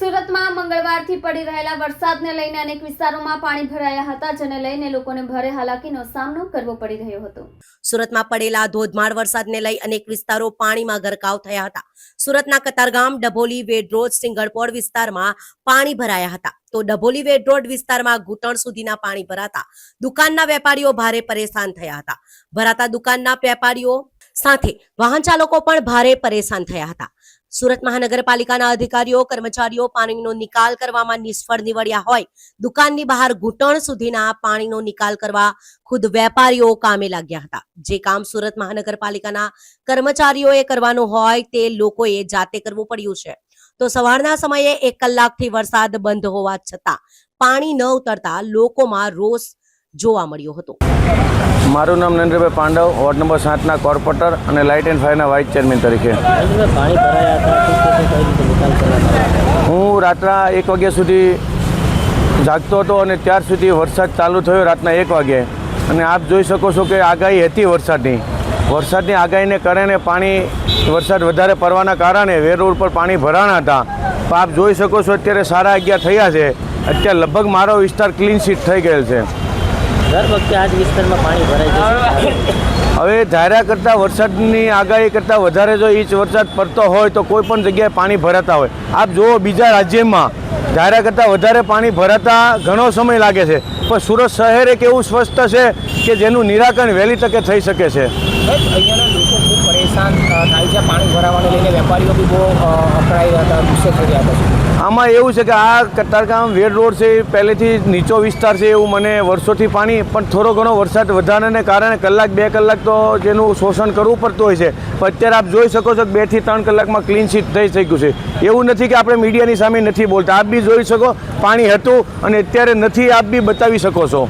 સુરતમાં મંગળવારથી પડી રહેલા વરસાદને લઈને અનેક વિસ્તારોમાં પાણી ભરાયા હતા, જેને લઈને લોકોને ભારે હાલાકીનો સામનો કરવો પડી રહ્યો હતો. સુરતમાં પડેલા ધોધમાર વરસાદને લઈ અનેક વિસ્તારો પાણીમાં ગરકાવ થયા હતા. સુરતના કતારગામ, ડભોલી વેડરોડ સિંગણપોળ વિસ્તારમાં પાણી ભરાયા હતા. તો ડભોલી વેડરોડ વિસ્તારમાં ઘૂંટણ સુધીના પાણી ભરાતા દુકાનના વેપારીઓ ભારે પરેશાન થયા હતા. ભરાતા દુકાનના વેપારીઓ સાથે વાહન ચાલકો પણ ભારે પરેશાન થયા હતા. સુરત મહાનગરપાલિકાના અધિકારીઓ, કર્મચારીઓ પાણીનો નિકાલ કરવામાં નિષ્ફળ નીવડ્યા હોય, દુકાનની બહાર ઘૂંટણ સુધીના પાણીનો નિકાલ કરવા ખુદ વેપારીઓ કામે લાગ્યા હતા. જે કામ સુરત મહાનગરપાલિકાના કર્મચારીઓએ કરવાનું હોય તે લોકોએ જાતે કરવું પડ્યું છે. તો સવારના સમયે એક કલાકથી વરસાદ બંધ હોવા છતાં પાણી ન ઉતરતા લોકોમાં રોષ જોવા મળ્યો હતો. મારું નામ નરેન્દ્રભાઈ પાંડવ, વોર્ડ નંબર સાતના કોર્પોરેટર અને લાઇટ એન્ડ ફાયરના વાઇસ ચેરમેન તરીકે? હું રાતના એક વાગ્યા સુધી જાગતો હતો અને ત્યાર સુધી વરસાદ ચાલુ થયો રાતના એક વાગે. અને આપ જોઈ શકો છો કે આગાહી હતી વરસાદની. વરસાદની આગાહીને કારણે પાણી, વરસાદ વધારે પડવાના કારણે વેર રોડ પર પાણી ભરાણા હતા. તો આપ જોઈ શકો છો અત્યારે સારા અગિયાર થયા છે. અત્યારે લગભગ મારો વિસ્તાર ક્લીન સીટ થઈ ગયેલ છે. દર વખતે આ જ વિસ્તારમાં પાણી ભરાઈ જશે. હવે ધાર્યા કરતાં વરસાદની આગાહી કરતાં વધારે જો ઈચ વરસાદ પડતો હોય તો કોઈ પણ જગ્યાએ પાણી ભરાતા હોય. આપ જુઓ બીજા રાજ્યમાં ધાર્યા કરતાં વધારે પાણી ભરાતા ઘણો સમય લાગે છે. પણ સુરત શહેર એક એવું સ્વસ્થ છે કે જેનું નિરાકરણ વહેલી તકે થઈ શકે છે. અહીંયાના લોકો ખૂબ પરેશાન થાય છે પાણી ભરાવાને લઈને. વેપારીઓ બી બહુ અકળાઈ રહ્યા હતા ગુસ્સે થઈ રહ્યા હતા. આમાં એવું છે કે આ કતારગામ વેડ રોડ છે, એ પહેલેથી નીચો વિસ્તાર છે એવું મને વર્ષોથી પાણી, પણ થોડો ઘણો વરસાદ વધારાને કારણે કલાક, બે કલાક તો જેનું શોષણ કરવું પડતું હોય છે. પણ અત્યારે આપ જોઈ શકો છો કે બેથી ત્રણ કલાકમાં ક્લીન શીટ થઈ શક્યું છે. એવું નથી કે આપણે મીડિયાની સામે નથી બોલતા. આપ બી જોઈ શકો, પાણી હતું અને અત્યારે નથી, આપ બી બતાવી શકો છો.